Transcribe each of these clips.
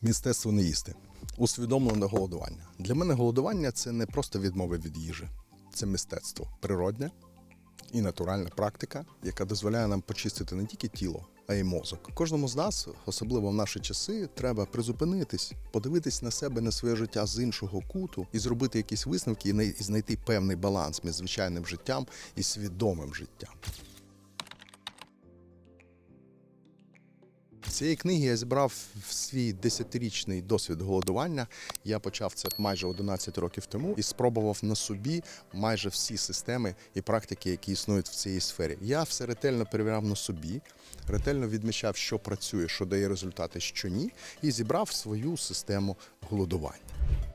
Мистецтво не їсти. Усвідомлене голодування. Для мене голодування це не просто відмови від їжі, це мистецтво, природне і натуральна практика, яка дозволяє нам почистити не тільки тіло, а й мозок. Кожному з нас, особливо в наші часи, треба призупинитись, подивитись на себе, на своє життя з іншого куту і зробити якісь висновки і знайти певний баланс між звичайним життям і свідомим життям. Цієї книги я зібрав свій десятирічний досвід голодування. Я почав це майже 11 років тому і спробував на собі майже всі системи і практики, які існують в цій сфері. Я все ретельно перевіряв на собі, ретельно відмічав, що працює, що дає результати, що ні, і зібрав свою систему голодування.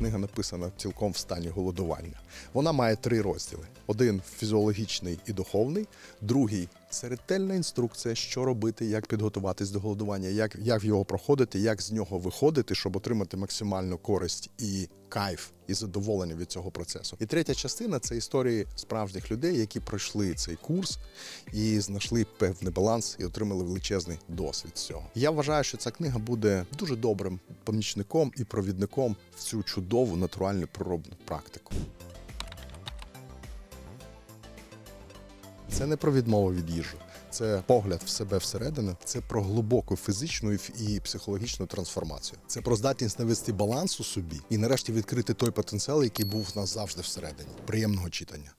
Книга написана цілком в стані голодування. Вона має три розділи: один фізіологічний і духовний, другий це ретельна інструкція, що робити, як підготуватись до голодування, як, як його проходити, як з нього виходити, щоб отримати максимальну користь і кайф і задоволення від цього процесу. І третя частина це історії справжніх людей, які пройшли цей курс і знайшли певний баланс і отримали величезний досвід цього. Я вважаю, що ця книга буде дуже добрим помічником і провідником в цю чудову натуральну проробну практику. Це не про відмову від їжі, це погляд в себе всередину, це про глибоку фізичну і психологічну трансформацію. Це про здатність навести баланс у собі і нарешті відкрити той потенціал, який був у нас завжди всередині. Приємного читання.